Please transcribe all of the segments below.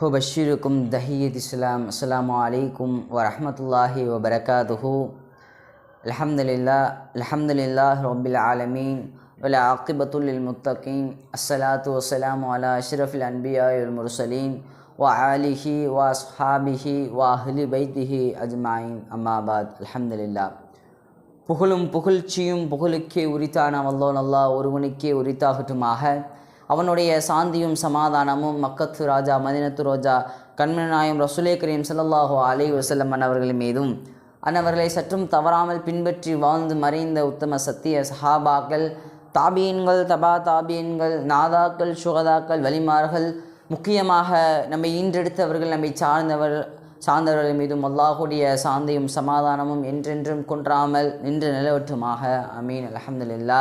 أبشركم دهية السلام السلام عليكم ورحمة الله وبركاته الحمد لله الحمد لله رب العالمين ولا عاقبة للمتقين الصلاة والسلام على أشرف الأنبياء والمرسلين وآله وأصحابه وأهل بيته أجمعين أما بعد الحمد لله புகழும் புகழ்ச்சியும் புகழுக்கே உரித்தான வல்லோன் அல்லாஹ் ஒருவனுக்கே உரித்தாகட்டுமாக அவனுடைய சாந்தியும் சமாதானமும் மக்கத்து ராஜா மதினத்து ரோஜா கண்மநாயம் ரசுலே கரீம் ஸல்லல்லாஹு அலி வஸல்லம் அன்னவர்கள் மீதும். அன்னவர்களை சற்றும் தவறாமல் பின்பற்றி வாழ்ந்து மறைந்த உத்தம சத்திய சஹாபாக்கள் தாபியன்கள் தபா தாபியன்கள் நாதாக்கள் சுகதாக்கள் வலிமார்கள் முக்கியமாக நம்மை ஈன்றெடுத்தவர்கள் நம்மை சார்ந்தவர் சார்ந்தவர்கள் மீதும் அல்லாஹுடைய சாந்தியும் சமாதானமும் என்றென்றும் குன்றாமல் நின்று நிலவற்றுமாக அமீன் அலமதுல்லா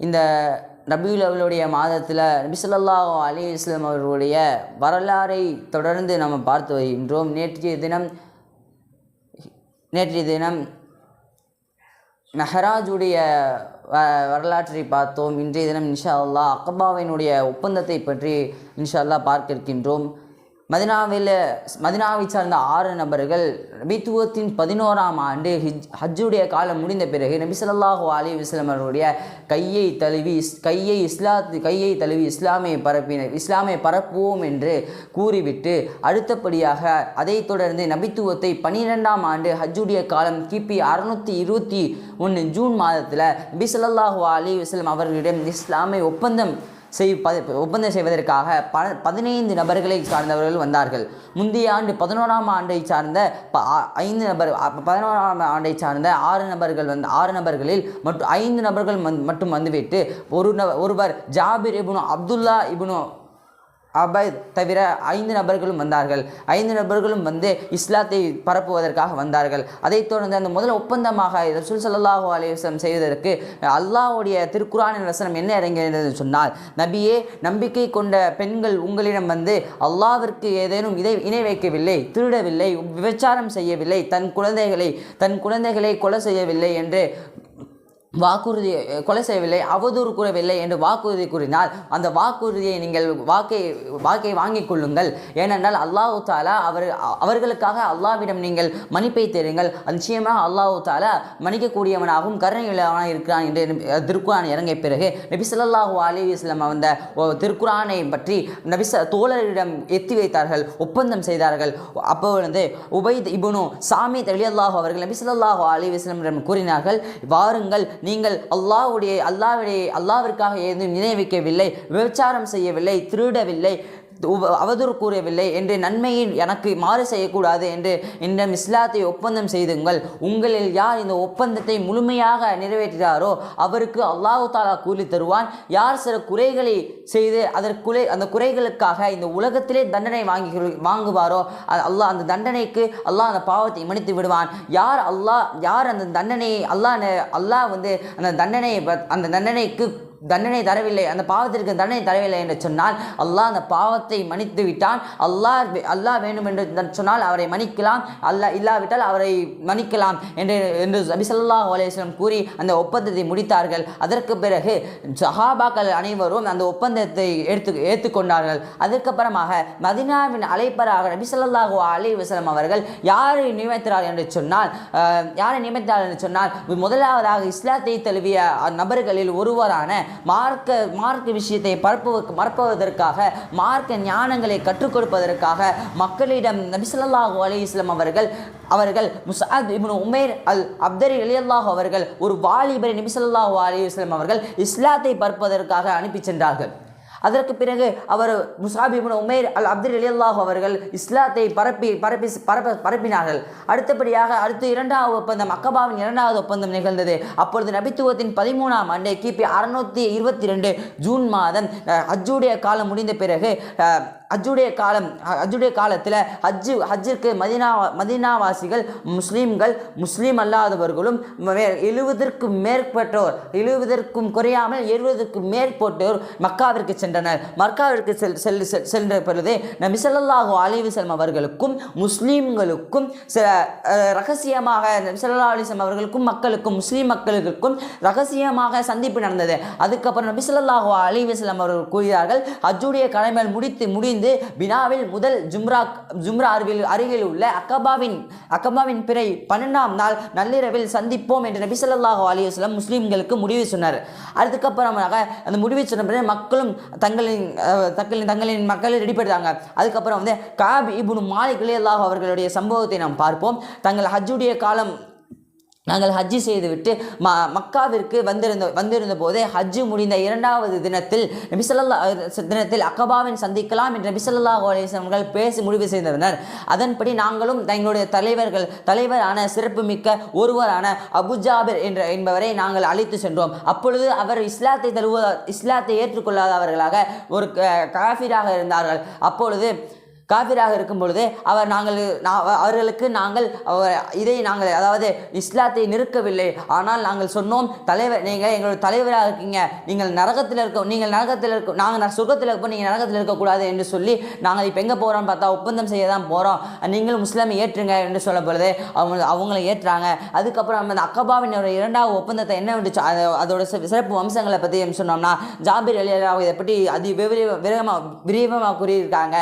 இந்த ரபியுல் அவளுடைய மாதத்தில் நபி அலி இஸ்லாம் அவர்களுடைய வரலாறை தொடர்ந்து நம்ம பார்த்து வருகின்றோம். நேற்றைய தினம் நேற்றைய தினம் மெஹராஜுடைய வ வரலாற்றை பார்த்தோம். இன்றைய தினம் இன்ஷா அல்லாஹ் அக்கபாவினுடைய ஒப்பந்தத்தை பற்றி இன்ஷா அல்லாஹ் பார்க்க இருக்கின்றோம். மதினாவில் மதினாவை சார்ந்த ஆறு நபர்கள் நபித்துவத்தின் பதினோராம் ஆண்டு ஹிஜ் ஹஜ்ஜுடைய காலம் முடிந்த பிறகு நபிசல்லாஹு அலி அலைஹி அவர்களுடைய கையை தழுவி இஸ்- கையை இஸ்லாத் கையை தழுவி இஸ்லாமை பரப்பினர் இஸ்லாமை பரப்புவோம் என்று கூறிவிட்டு அடுத்தபடியாக அதைத் தொடர்ந்து நபித்துவத்தை பனிரெண்டாம் ஆண்டு ஹஜ்ஜுடைய காலம் கிபி அறுநூத்தி இருபத்தி ஒன்று ஜூன் மாதத்தில் நபி அலி அலைஹி அவர்களிடம் இஸ்லாமை ஒப்பந்தம் செய் ப- ஒப்பந்தம் செய்வதற்காக ப பதினைந்து நபர்களை சார்ந்தவர்கள் வந்தார்கள். முந்தைய ஆண்டு பதினோராம் ஆண்டை சார்ந்த ப ஐந்து நபர் பதினோராம் ஆண்டை சார்ந்த ஆறு நபர்கள் வந்து ஆறு நபர்களில் மற்றும் ஐந்து நபர்கள் மந்- மட்டும் வந்துவிட்டு ஒரு நபர் ஒருவர் ஜாபிர் இபுனோ அப்துல்லா இபுனோ அபைத் தவிர ஐந்து நபர்களும் வந்தார்கள். ஐந்து நபர்களும் வந்து இஸ்லாத்தை பரப்புவதற்காக வந்தார்கள். அதைத் தொடர்ந்து அந்த முதல் ஒப்பந்தமாக ரசூல் சல்லாஹூ அலைஹி செய்வதற்கு அல்லாஹுடைய திருக்குரானின் வசனம் என்ன இறங்கியது என்று சொன்னால் நபியே நம்பிக்கை கொண்ட பெண்கள் உங்களிடம் வந்து அல்லாவிற்கு ஏதேனும் இதை இணை வைக்கவில்லை திருடவில்லை விபச்சாரம் செய்யவில்லை தன் குழந்தைகளை தன் குழந்தைகளை கொலை செய்யவில்லை என்று வாக்குறுதி கொலை செய்யவில்லை அவதூறு கூறவில்லை என்று வாக்குறுதி கூறினால் அந்த வாக்குறுதியை நீங்கள் வாக்கை வாக்கை வாங்கிக் கொள்ளுங்கள். ஏனென்றால் அல்லாஹு தாலா அவர் அவர்களுக்காக அல்லாவிடம் நீங்கள் மன்னிப்பை தேடுங்கள். நிச்சயமாக அல்லாஹு தாலா மன்னிக்கக்கூடியவனாகவும் கருணையுள்ளவனாக இருக்கிறான் என்று அஹ், திருக்குரான் இறங்கிய பிறகு நபிசல்லாஹு அலி அலைஹி வஸல்லம் அந்த ஓ, திருக்குரானை பற்றி நபிச தோழரிடம் எத்தி வைத்தார்கள் ஒப்பந்தம் செய்தார்கள். அப்போ வந்து உபைத் இபுனு சாமி அல்லாஹ் அவர்கள் நபிசல்லாஹு அலி அலைஹி கூறினார்கள் வாருங்கள் நீங்கள் அல்லாவுடைய அல்லாவுடைய அல்லாவிற்காக ஏதும் நினைவிக்கவில்லை விபச்சாரம் செய்யவில்லை திருடவில்லை. அவதூறு கூறவில்லை என்று நன்மையை எனக்கு மாறு செய்யக்கூடாது என்று என்னிடம் இஸ்லாத்தை ஒப்பந்தம் செய்துங்கள். உங்களில் யார் இந்த ஒப்பந்தத்தை முழுமையாக நிறைவேற்றுகிறாரோ அவருக்கு அல்லாஹு தாலா கூலி தருவான். யார் சில குறைகளை செய்து அதற்குறை அந்த குறைகளுக்காக இந்த உலகத்திலே தண்டனை வாங்கி வாங்குவாரோ அல்லாஹ் அந்த தண்டனைக்கு அல்லாஹ் அந்த பாவத்தை மன்னித்து விடுவான். யார் அல்லாஹ் யார் அந்த தண்டனையை அல்லாஹ் ந- அல்லாஹ் வந்து அந்த தண்டனையை அந்த தண்டனைக்கு தண்டனை தரவில்லை அந்த பாவத்திற்கு தண்டனை தரவில்லை என்று சொன்னால் அல்லாஹ் அந்த பாவத்தை மன்னித்து விட்டான். அல்லாஹ் வே- அல்லாஹ் வேண்டும் என்று சொன்னால் அவரை மன்னிக்கலாம். அல்லாஹ் இல்லாவிட்டால் அவரை மன்னிக்கலாம் என்று என்று நபி அலேஸ்லம் கூறி அந்த ஒப்பந்தத்தை முடித்தார்கள். அதற்கு பிறகு சஹாபாக்கள் அனைவரும் அந்த ஒப்பந்தத்தை எடுத்து ஏற்றுக்கொண்டார்கள். அதுக்கப்புறமாக மதினாவின் அழைப்பராக நபி ஸல்லல்லாஹு அலைஹி அவர்கள் யாரை நியமித்தார் என்று சொன்னால் யாரை நியமித்தார் என்று சொன்னால் முதலாவதாக இஸ்லாத்தை தழுவிய நபர்களில் ஒருவரான மார்க்க மார்க்க விஷயத்தை பரப்புவதற்கு மறப்பதற்காக மார்க்க ஞானங்களை கற்றுக் கொடுப்பதற்காக மக்களிடம் நபிசல்லாஹூ ஸல்லல்லாஹு அவர்கள் அவர்கள் முசாத் இப்னு உமேர் அல் அப்தரி ரலியல்லாஹு அவர்கள் ஒரு வாலிபரை நபிசல்லாஹூ ஸல்லல்லாஹு அலைஹி அவர்கள் இஸ்லாத்தை பரப்புவதற்காக அனுப்பி சென்றார்கள். அதற்கு பிறகு அவர் முசாப் உமேர் அல் அப்துல் அலியல்லாஹ் அவர்கள் இஸ்லாத்தை பரப்பி பரப்பி பரப்ப பரப்பினார்கள். அடுத்தபடியாக அடுத்து இரண்டாவது ஒப்பந்தம் அக்கபாவின் இரண்டாவது ஒப்பந்தம் நிகழ்ந்தது. அப்பொழுது நபித்துவத்தின் பதிமூணாம் ஆண்டு கிபி அறுநூத்தி இருபத்தி ரெண்டு ஜூன் மாதம் ஹஜ்ஜுடைய காலம் முடிந்த பிறகு அஹ், ஹஜ்ஜுடைய காலம் அஜ்ஜுடைய ஹஜ்ஜுடைய காலத்தில் ஹஜ்ஜு ஹஜ்ஜிற்கு மதினா மதினாவாசிகள் முஸ்லீம்கள் முஸ்லீம் அல்லாதவர்களும் எழுவதற்கும் எழுபதற்கும் மேற்பட்டோர் எழுபதற்கும் குறையாமல் எழுபதற்கும் மேற்பட்டோர் மக்காவிற்கு சென்றனர். மக்காவிற்கு செல் செல் சென்ற பொழுது நபி சொல்லாஹு அலைஹி அவர்களுக்கும் முஸ்லீம்களுக்கும் சில ரகசியமாக நபி சொல்லா அலைஹி அவர்களுக்கும் மக்களுக்கும் முஸ்லீம் மக்களுக்கும் ரகசியமாக சந்திப்பு நடந்தது. அதுக்கப்புறம் நபி சொல்லாஹு அலைஹி அவர்கள் கூறுகிறார்கள் அஜுடைய கடமைகள் முடித்து முடிந்து பினாவில் முதல் ஜும்ரா ஜும்ரா அருகில் அருகில் உள்ள அக்கபாவின் அக்கபாவின் பிறை பன்னெண்டாம் நாள் நள்ளிரவில் சந்திப்போம் என்று நபி சொல்லாஹு அலைஹி வஸல்லம் முஸ்லீம்களுக்கு முடிவு சொன்னார். அதுக்கப்புறமாக அந்த முடிவு சொன்ன பிறகு மக்களும் தங்களின் தங்களின் தங்களின் மக்களை ரெடி பண்ணுறாங்க அதுக்கப்புறம் வந்து காபி இபுனு மாலிக் அல்லாஹ் அவர்களுடைய சம்பவத்தை நாம் பார்ப்போம். தங்கள் ஹஜ்ஜுடைய காலம் நாங்கள் ஹஜ்ஜு செய்துவிட்டு ம மக்காவிற்கு வந்திருந்த வந்திருந்த போதே ஹஜ்ஜு முடிந்த இரண்டாவது தினத்தில் நபிசல்லா தினத்தில் அக்கபாவின் சந்திக்கலாம் என்று நபிசல்லா அவர்கள் பேசி முடிவு செய்திருந்தனர் அதன்படி நாங்களும் எங்களுடைய தலைவர்கள் தலைவரான சிறப்புமிக்க ஒருவரான அபுஜாபிர் என்ற என்பவரை நாங்கள் அழைத்து சென்றோம். அப்பொழுது அவர் இஸ்லாத்தை தருவ இஸ்லாத்தை ஏற்றுக்கொள்ளாதவர்களாக ஒரு க- காஃபிராக இருந்தார்கள். அப்பொழுது காபிராக இருக்கும் பொழுது அவர் நாங்கள் அவர்களுக்கு நாங்கள் அவர் இதை நாங்கள் அதாவது இஸ்லாத்தை நிறுக்கவில்லை. ஆனால் நாங்கள் சொன்னோம் தலைவர் நீங்கள் எங்களோட தலைவராக இருக்கீங்க. நீங்கள் நரகத்தில் இருக்க நீங்கள் நரகத்தில் இருக்க நாங்கள் நான் சுகத்தில் இருப்போம் நீங்கள் நரகத்தில் இருக்கக்கூடாது என்று சொல்லி நாங்கள் இப்போ எங்கே போகிறோம்னு பார்த்தா ஒப்பந்தம் செய்ய தான் போகிறோம் நீங்களும் முஸ்லீமை ஏற்றுங்க என்று சொல்ல பொழுது அவங்க அவங்கள ஏற்றுறாங்க அதுக்கப்புறம் அந்த அக்கபாவினோட இரண்டாவது ஒப்பந்தத்தை என்ன வந்து அதோட சிறப்பு வம்சங்களை பற்றி சொன்னோம்னா ஜாபிர் அலி அல்லாஹ் இதை பற்றி அதி விரிவமாக விரிவமாக கூறியிருக்காங்க.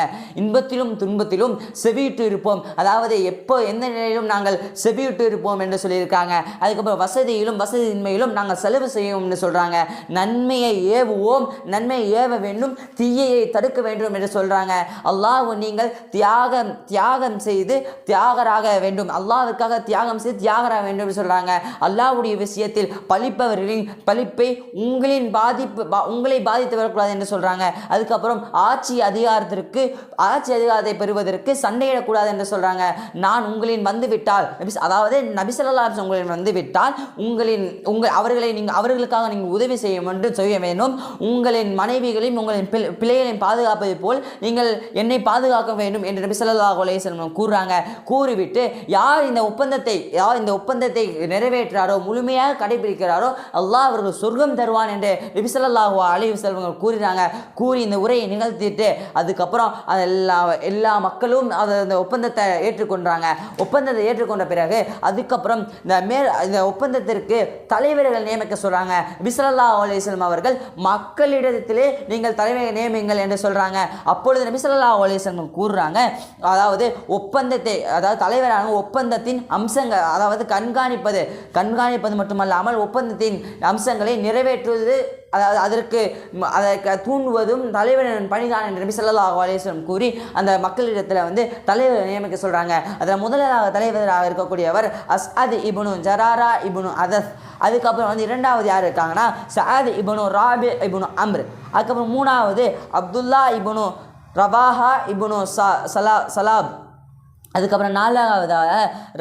இன்பத்திலும் துன்பத்திலும் செவியிட்டு இருப்போம். அதாவது எப்போ எந்த நிலையிலும் நாங்கள் செவியிட்டு இருப்போம் என்று சொல்லியிருக்காங்க. அதுக்கப்புறம் வசதியிலும் வசதியின்மையிலும் நாங்கள் செலவு செய்வோம்னு சொல்கிறாங்க நன்மையை ஏவுவோம் நன்மையை ஏவ வேண்டும் தீயையை தடுக்க வேண்டும் என்று சொல்கிறாங்க அல்லாஹ் நீங்கள் தியாகம் தியாகம் செய்து தியாகராக வேண்டும். அல்லாஹ்வுக்காக தியாகம் செய்து தியாகராக வேண்டும் என்று சொல்கிறாங்க அல்லாஹ்வுடைய விஷயத்தில் பழிப்பவர்களின் பழிப்பை உங்களின் பாதிப்பு உங்களை பாதித்து வரக்கூடாது என்று சொல்கிறாங்க அதுக்கப்புறம் ஆட்சி அதிகாரத்திற்கு ஆட்சி அதிகாரத்தை பெறுவதற்கு சண்டையிடக்கூடாது என்று சொல்கிறாங்க நான் உங்களின் வந்து விட்டால் அதாவது நபிசல்லா உங்களின் வந்து விட்டால் உங்களின் உங்கள் அவர்களை நீங்கள் அவர்களுக்காக நீங்கள் உதவி செய்ய வேண்டும் செய்ய வேண்டும். உங்களின் மனைவிகளையும் உங்களின் பிள்ளை- பிள்ளைகளையும் பாதுகாப்பது போல் நீங்கள் என்னை பாதுகாக்க வேண்டும் என்று நபிசல்லா ஸல்லல்லாஹு கூறுறாங்க. கூறிவிட்டு யார் இந்த ஒப்பந்தத்தை யார் இந்த ஒப்பந்தத்தை நிறைவேற்றாரோ முழுமையாக கடைபிடிக்கிறாரோ அல்லாஹ் அவர்கள் சொர்க்கம் தருவான் என்று நபி அலி செல்வங்கள் வஸல்லம் கூறினாங்க. கூறி இந்த உரையை நிகழ்த்திட்டு அதுக்கப்புறம் அதெல்லாம் எல்லா மக்களும் அதை அந்த ஒப்பந்தத்தை ஏற்றுக்கொண்டாங்க. ஒப்பந்தத்தை ஏற்றுக்கொண்ட பிறகு அதுக்கப்புறம் இந்த மேல் இந்த ஒப்பந்தத்திற்கு தலைவர்கள் நியமிக்க சொல்கிறாங்க பிசல்லா அலிஸ்லம் அவர்கள் மக்களிடத்திலே நீங்கள் தலைவரை நியமிங்கள் என்று சொல்கிறாங்க அப்பொழுது நபிசல்லா அலிஸ்லம் கூறுறாங்க அதாவது ஒப்பந்தத்தை அதாவது தலைவரான ஒப்பந்தத்தின் அம்சங்கள் அதாவது கண்காணிப்பது கண்காணிப்பது மட்டுமல்லாமல் ஒப்பந்தத்தின் அம்சங்களை நிறைவேற்றுவது அதாவது அதற்கு அதற்கு தூண்டுவதும் தலைவரின் பணிதான் என்று நபி ஸல்லல்லாஹு கூறி அந்த மக்களிடத்தில் வந்து தலைவர் நியமிக்க சொல்கிறாங்க அதில் முதலாக தலைவராக இருக்கக்கூடியவர் அஸ்அத் இபுனு ஜராரா இபுனு அதஸ். அதுக்கப்புறம் வந்து இரண்டாவது யார் இருக்காங்கன்னா? சஅத் இபுனு ராபி இபுனு அம்ர். அதுக்கப்புறம் மூணாவது அப்துல்லா இபுனு ரபாஹா இபுனு சா சலா சலாப். அதுக்கப்புறம் நாலாவதாக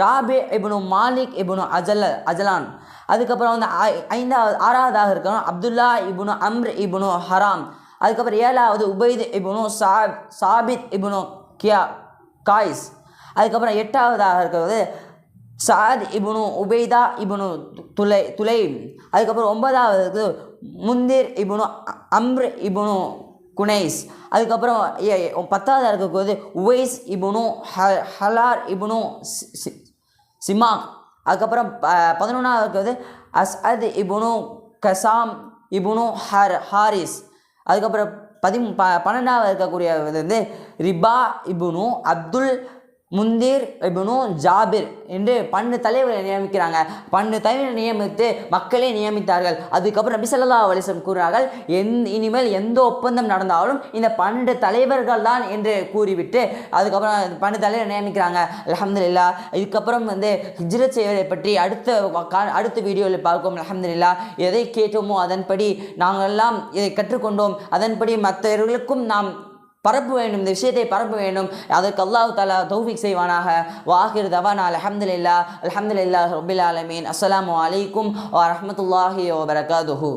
ராபி இபுனு மாலிக் இபுனு அஜல் அஜலான். அதுக்கப்புறம் வந்து ஐ- ஐந்தாவது ஆறாவதாக இருக்கணும். அப்துல்லா இபுனு அம்ர் இபுனு ஹராம். அதுக்கப்புறம் ஏழாவது உபைத் இபுனு சாப் சாபித் இபுனு கியா காய்ஸ். அதுக்கப்புறம் எட்டாவதாக இருக்கிறது சாத் இபுனு உபைதா இபுனு துலை துலை அதுக்கப்புறம் ஒன்பதாவது இருக்குது முந்திர் இபுனு அம்ர் இபுனு குனைஸ். அதுக்கப்புறம் பத்தாவது இருக்கக்கூடாது உவைஸ் இபுனு ஹ ஹலார் இபுனு சிமாக். அதுக்கப்புறம் ப- பதினொன்றாவது இருக்கிறது அஸ்அத் இபுனு கசாம் இபுனு ஹர் ஹாரிஸ். அதுக்கப்புறம் பதி ப பன்னெண்டாவது இருக்கக்கூடிய வந்து ரிபா இபுனு அப்துல் முந்தீர் இப்னு ஜாபிர் என்று பன்னெண்டு தலைவரை நியமிக்கிறாங்க. பன்னெண்டு தலைவரை நியமித்து மக்களே நியமித்தார்கள். அதுக்கப்புறம் நபி வலிசம் அலைஹி கூறுகிறார்கள் எந் இனிமேல் எந்த ஒப்பந்தம் நடந்தாலும் இந்த பன்னெண்டு தலைவர்கள் தான் என்று கூறிவிட்டு அதுக்கப்புறம் பண்டு பன்னெண்டு தலைவரை நியமிக்கிறாங்க. அல்ஹம்துலில்லாஹ் இதுக்கப்புறம் வந்து ஹிஜ்ரத் செய்வதை பற்றி அடுத்த அடுத்த வீடியோவில் பார்ப்போம். அல்ஹம்துலில்லாஹ் எதை கேட்டோமோ அதன்படி நாங்கள் எல்லாம் இதை கற்றுக்கொண்டோம். அதன்படி மற்றவர்களுக்கும் நாம் பரப்ப வேண்டும் இந்த விஷயத்தை பரப்ப வேண்டும். அதற்கு அல்லாஹ் தாலா தௌஃபிக் செய்வானாக. வாஹிர் தவானா அல்ஹம்துலில்லாஹ் அல்ஹம்துலில்லாஹ் ரபில் ஆலமீன். அஸ்லாம் வலைக்கும் வரமத்துல்லாஹி வபரகாதுஹு